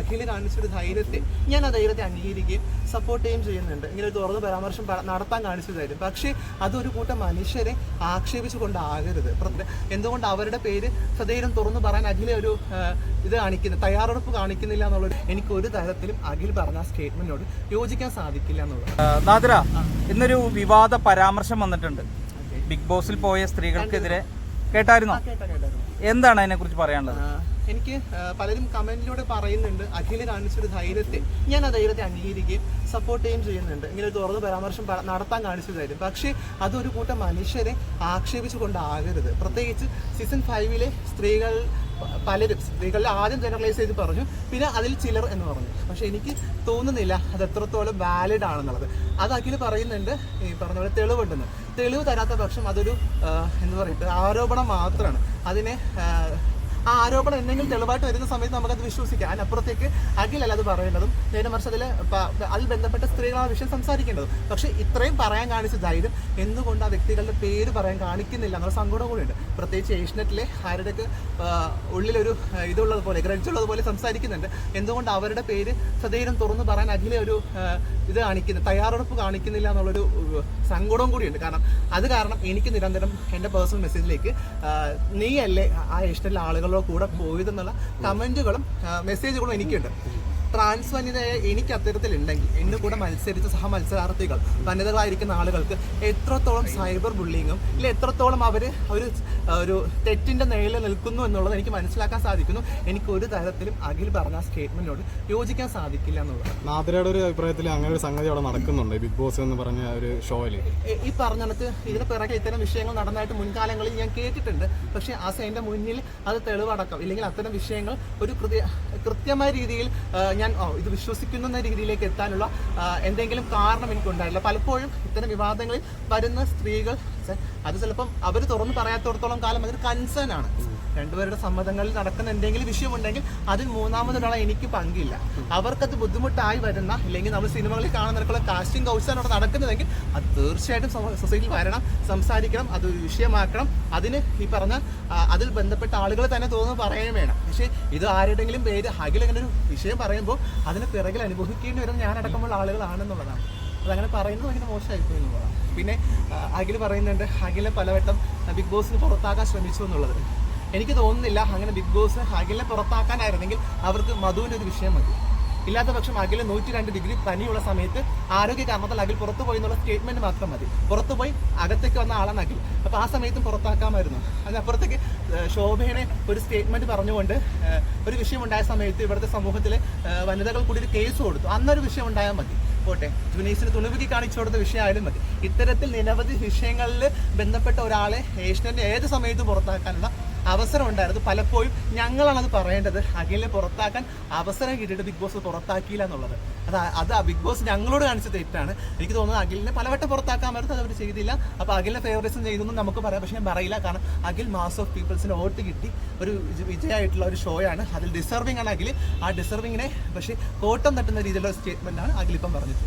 അഖിൽ കാണിച്ചൊരു ധൈര്യത്തെ ഞാൻ ആ ധൈര്യത്തെ അംഗീകരിക്കുകയും സപ്പോർട്ട് ചെയ്യുകയും ചെയ്യുന്നുണ്ട്. ഇങ്ങനെ ഒരു തുറന്ന പരാമർശം നടത്താൻ കാണിച്ചു തരും പക്ഷേ അതൊരു കൂട്ടം മനുഷ്യരെ ആക്ഷേപിച്ചുകൊണ്ടാകരുത്. കൊണ്ടാകരുത് എന്തുകൊണ്ട് അവരുടെ പേര് സധൈര്യം തുറന്നു പറയാൻ അഖില ഒരു ഇത് കാണിക്കുന്നു തയ്യാറെടുപ്പ് കാണിക്കുന്നില്ല എന്നുള്ളത് എനിക്ക് ഒരു തരത്തിലും അഖിൽ പറഞ്ഞ സ്റ്റേറ്റ്മെന്റിനോട് യോജിക്കാൻ സാധിക്കില്ല എന്നുള്ളത്. ഇന്നൊരു വിവാദ പരാമർശം വന്നിട്ടുണ്ട്. ബിഗ് ബോസിൽ പോയ സ്ത്രീകൾക്കെതിരെ. കേട്ടായിരുന്നോ? കേട്ടോ കേട്ടായിരുന്നു എന്താണ് അതിനെക്കുറിച്ച് പറയാനുള്ളത്? ആ, എനിക്ക് പലരും കമന്റിലൂടെ പറയുന്നുണ്ട് അഖിൽ കാണിച്ചൊരു ധൈര്യത്തെ. ഞാൻ ആ ധൈര്യത്തെ അംഗീകരിക്കുകയും സപ്പോർട്ട് ചെയ്യുകയും ചെയ്യുന്നുണ്ട്. ഇങ്ങനെ തുറന്ന പരാമർശം നടത്താൻ കാണിച്ചു തരും പക്ഷേ അതൊരു കൂട്ടം മനുഷ്യരെ ആക്ഷേപിച്ചുകൊണ്ടാകരുത്. പ്രത്യേകിച്ച് സീസൺ ഫൈവിലെ സ്ത്രീകൾ പലരും സ്ത്രീകളിൽ ആദ്യം ജനറലൈസ് ചെയ്ത് പറഞ്ഞു പിന്നെ അതിൽ ചിലർ എന്ന് പറഞ്ഞു. പക്ഷെ എനിക്ക് തോന്നുന്നില്ല അത് എത്രത്തോളം വാലിഡ് ആണെന്നുള്ളത്. അത് അഖിൽ പറയുന്നുണ്ട് ഈ പറഞ്ഞ പോലെ തെളിവുണ്ടെന്ന്. തെളിവ് തരാത്ത പക്ഷം അതൊരു എന്താ പറയുക ആരോപണം മാത്രമാണ്. അതിനെ ആ, ആരോപണം എന്തെങ്കിലും തെളിവായിട്ട് വരുന്ന സമയത്ത് നമുക്കത് വിശ്വസിക്കാം. അതിനപ്പുറത്തേക്ക് അഖിലല്ല അത് പറയേണ്ടതും നേരെ മറിച്ച് അതിൽ അതിൽ ബന്ധപ്പെട്ട സ്ത്രീകൾ ആ വിഷയം സംസാരിക്കേണ്ടതും. പക്ഷേ ഇത്രയും പറയാൻ കാണിച്ച ധൈര്യം എന്തുകൊണ്ട് ആ വ്യക്തികളുടെ പേര് പറയാൻ കാണിക്കുന്നില്ല എന്നുള്ള സങ്കടം കൂടിയുണ്ട് പ്രത്യേകിച്ച് ഏഷ്യനെറ്റിലെ ആരുടെയൊക്കെ ഉള്ളിലൊരു ഇതുള്ളത് പോലെ ഗ്രഡ്ജുള്ളത് പോലെ സംസാരിക്കുന്നുണ്ട്. എന്തുകൊണ്ട് അവരുടെ പേര് സധൈര്യം തുറന്നു പറയാൻ അഖിലെ ഒരു ഇത് കാണിക്കുന്നു തയ്യാറെടുപ്പ് കാണിക്കുന്നില്ല എന്നുള്ളൊരു സങ്കടവും കൂടിയുണ്ട് കാരണം അത് കാരണം എനിക്ക് നിരന്തരം എന്റെ പേഴ്സണൽ മെസ്സേജിലേക്ക് നീയല്ലേ ആ ഇഷ്ടമുള്ള ആളുകളുടെ കൂടെ പോയതെന്നുള്ള കമന്റുകളും മെസ്സേജുകളും എനിക്കുണ്ട്. ട്രാൻസ് വനിതയെ എനിക്ക് അത്തരത്തിലുണ്ടെങ്കിൽ എന്നെ കൂടെ മത്സരിച്ച സഹ മത്സരാർത്ഥികൾ വനിതകളായിരിക്കുന്ന ആളുകൾക്ക് എത്രത്തോളം സൈബർ ബുള്ളിങ്ങും ഇല്ല എത്രത്തോളം അവർ ഒരു ഒരു തെറ്റിന്റെ നിഴലിൽ നിൽക്കുന്നു എന്നുള്ളത് എനിക്ക് മനസ്സിലാക്കാൻ സാധിക്കുന്നു. എനിക്ക് ഒരു തരത്തിലും അഖിൽ പറഞ്ഞ സ്റ്റേറ്റ്മെന്റിനോട് യോജിക്കാൻ സാധിക്കില്ല എന്നുള്ളത്. നാദിരയുടെ ഒരു അഭിപ്രായത്തിൽ അങ്ങനെ ഒരു സംഗതി അവിടെ നടക്കുന്നുണ്ട് ബിഗ് ബോസ് എന്ന് പറഞ്ഞ ഒരു ഷോയിൽ ഈ- പറഞ്ഞിടത്ത് ഇതിന് പിറകെ ഇത്തരം വിഷയങ്ങൾ നടന്നായിട്ട് മുൻകാലങ്ങളിൽ ഞാൻ കേട്ടിട്ടുണ്ട്. പക്ഷേ ആ സൈന്റെ മുന്നിൽ അത് തെളിവടക്കം ഇല്ലെങ്കിൽ അത്തരം വിഷയങ്ങൾ ഒരു കൃത്യ കൃത്യമായ രീതിയിൽ ആ, ഞാൻ ഇത് വിശ്വസിക്കുന്നു എന്ന രീതിയിലേക്ക് എത്താനുള്ള എന്തെങ്കിലും കാരണം എനിക്കുണ്ടായില്ല. പലപ്പോഴും ഇത്തരം വിവാദങ്ങളിൽ വരുന്ന സ്ത്രീകൾ ഛെ, അത് ചിലപ്പം അവർ തുറന്ന് പറയാത്തടത്തോളം കാലം അതൊരു കൺസേൺ ആണ്. രണ്ടുപേരുടെ സമ്മതങ്ങളിൽ നടക്കുന്ന എന്തെങ്കിലും വിഷയമുണ്ടെങ്കിൽ അതിൽ മൂന്നാമതൊരാളെ എനിക്ക് പങ്കില്ല. അവർക്കത് ബുദ്ധിമുട്ടായി വരുന്ന അല്ലെങ്കിൽ നമ്മൾ സിനിമകളിൽ കാണുന്ന കാസ്റ്റിംഗ് കൗച്ചാണ് അവിടെ നടക്കുന്നതെങ്കിൽ അത് തീർച്ചയായിട്ടും സൊസൈറ്റിയിൽ വരണം സംസാരിക്കണം അത് വിഷയമാക്കണം. അതിന് ഈ പറഞ്ഞ അതിൽ ബന്ധപ്പെട്ട ആളുകൾ തന്നെ തോന്നുന്നു പറയുകയും വേണം. പക്ഷേ ഇത് ആരുടെങ്കിലും പേര് അഖിൽ ഇങ്ങനെ ഒരു വിഷയം പറയുമ്പോൾ അതിന് പിറകിൽ അനുഭവിക്കേണ്ടി വരുന്ന ഞാനടക്കമുള്ള ആളുകളാണെന്നുള്ളതാണ്. അതങ്ങനെ പറയുന്നത് ഭയങ്കര മോശമായിപ്പോയി എന്നുള്ളതാണ് പിന്നെ അഖിൽ പറയുന്നുണ്ട് അഖിലെ പലവട്ടം ബിഗ് ബോസിന് പുറത്താക്കാൻ ശ്രമിച്ചു എന്നുള്ളത്. എനിക്ക് തോന്നുന്നില്ല അങ്ങനെ ബിഗ് ബോസ് അഖിലിനെ പുറത്താക്കാനായിരുന്നെങ്കിൽ അവർക്ക് മധുവിന്റെ ഒരു വിഷയം മതി. ഇല്ലാത്ത പക്ഷം അഖിൽ നൂറ്റി രണ്ട് ഡിഗ്രി പനിയുള്ള സമയത്ത് ആരോഗ്യ കാരണത്താൽ അഖിൽ പുറത്തു പോയി എന്നുള്ള സ്റ്റേറ്റ്മെന്റ് മാത്രം മതി. പുറത്തുപോയി അകത്തേക്ക് വന്ന ആളാണ് അഖിൽ. അപ്പോൾ ആ സമയത്തും പുറത്താക്കാമായിരുന്നു. അതിനപ്പുറത്തേക്ക് ശോഭയുടെ ഒരു സ്റ്റേറ്റ്മെന്റ് പറഞ്ഞുകൊണ്ട് ഒരു വിഷയം ഉണ്ടായ സമയത്ത് ഇവിടുത്തെ സമൂഹത്തിലെ വനിതകൾ കൂടി ഒരു കേസ് കൊടുത്തു. അന്നൊരു വിഷയം ഉണ്ടായാൽ മതി. പോട്ടെ. ജുനീസിന് തുളിവുകി കാണിച്ചു കൊടുത്ത വിഷയമായാലും മതി. ഇത്തരത്തിൽ നിരവധി വിഷയങ്ങളിൽ ബന്ധപ്പെട്ട ഒരാളെ ഏഷ്യന്റെ ഏത് സമയത്തും പുറത്താക്കാനുള്ള അവസരം ഉണ്ടായിരുന്നു. പലപ്പോഴും ഞങ്ങളാണ് അത് പറയേണ്ടത്. അഖിലിനെ പുറത്താക്കാൻ അവസരം കിട്ടിയിട്ട് ബിഗ് ബോസ് പുറത്താക്കിയില്ല എന്നുള്ളത്. അത് അത് ബിഗ് ബോസ് ഞങ്ങളോട് കാണിച്ച തെറ്റാണ്. എനിക്ക് തോന്നുന്നത് അഖിലിനെ പലവട്ടം പുറത്താക്കാമായിരുന്നു അത് അവർ ചെയ്തില്ല. അപ്പോൾ അഖിലിനെ ഫേവറേറ്റ്സും ചെയ്തെന്ന് നമുക്ക് പറയാം. പക്ഷേ ഞാൻ പറയില്ല. കാരണം അഖിൽ മാസ് ഓഫ് പീപ്പിൾസിന് വോട്ട് കിട്ടി. ഒരു വിജയമായിട്ടുള്ള ഒരു ഷോയാണ് അതിൽ ഡിസർവിംഗ് ആണ് അഖിൽ. ആ ഡിസർവിങ്ങിനെ പക്ഷേ കോട്ടം തട്ടുന്ന രീതിയിലുള്ള സ്റ്റേറ്റ്മെന്റ് ആണ് അഖിൽ പറഞ്ഞത്